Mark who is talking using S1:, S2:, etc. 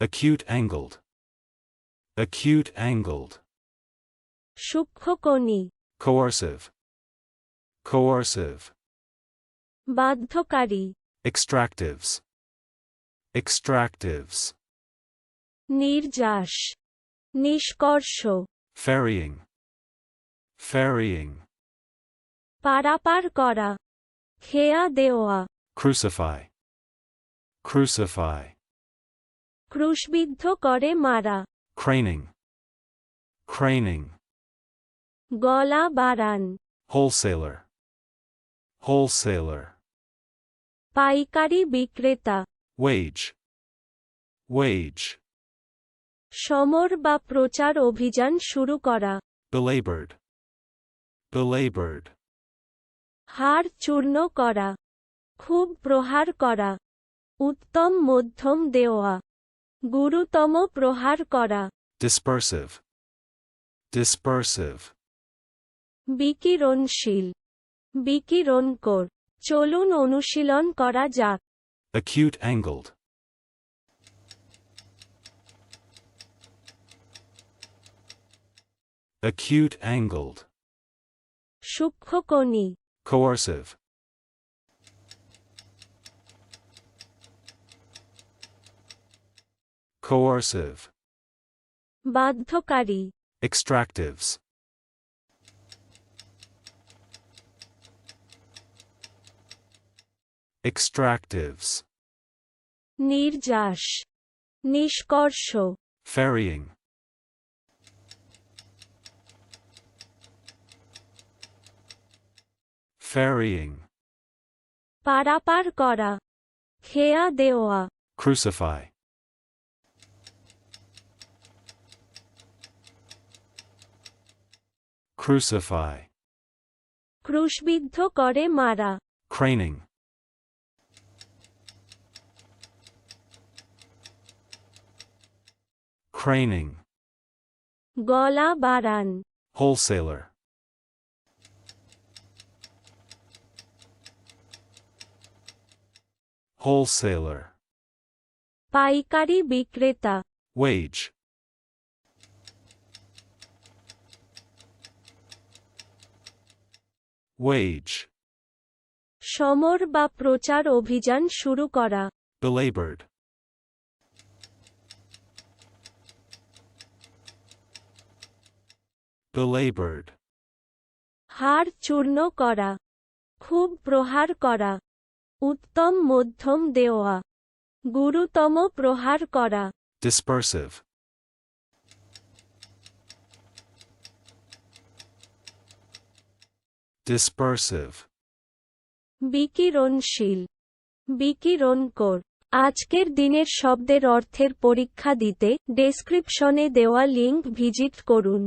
S1: Acute angled. Acute angled.
S2: সূক্ষ্মকণি
S1: Coercive. Coercive.
S2: বাধ্যকারী
S1: Extractives. Extractives.
S2: নির্যাস নিষ্কর্ষ
S1: Ferrying. Ferrying.
S2: পারাপার করা খেয়া দেওয়া
S1: Crucify. Crucify.
S2: ক্রুশবিদ্ধ করে মারা
S1: Craning. Craning.
S2: গলা বাড়ান
S1: Wholesaler. Wholesaler.
S2: পাইকারি বিক্রেতা
S1: Wage. Wage.
S2: সমর বা প্রচার অভিযান শুরু করা
S1: Belabored. Belabored.
S2: হার চূর্ণ করা খুব প্রহার করা উত্তম মধ্যম দেওয়া গুরুতম প্রহার করা
S1: Dispersive. Dispersive.
S2: বিকিরণশীল বিকিরণকর চলুন অনুশীলন করা যাক
S1: Acute angled. Acute angled.
S2: সূক্ষ্মকণি
S1: Coercive. Coercive.
S2: বাধ্যকারী
S1: Extractives. Extractives.
S2: নির্যাস নিষ্কর্ষ
S1: Ferrying. Ferrying.
S2: পারাপার করা খেয়া দেওয়া
S1: Crucify. Crucify.
S2: ক্রুশবিদ্ধ করে মারা
S1: Craning. Craning.
S2: গলা বাড়ান
S1: Wholesaler. Wholesaler.
S2: পাইকারি বিক্রেতা
S1: Wage. Wage.
S2: সমর বা প্রচার অভিযান শুরু করা
S1: Belabored. Belabored.
S2: হাড় চূর্ণ করা খুব প্রহার করা উত্তম মধ্যম দেওয়া গুরুতম প্রহার করা
S1: Dispersive. Dispersive.
S2: বিকিরণশীল। বিকিরণকর। আজকের দিনের শব্দের অর্থের পরীক্ষা দিতে ডেসক্রিপশনে দেওয়া লিঙ্ক ভিজিট করুন।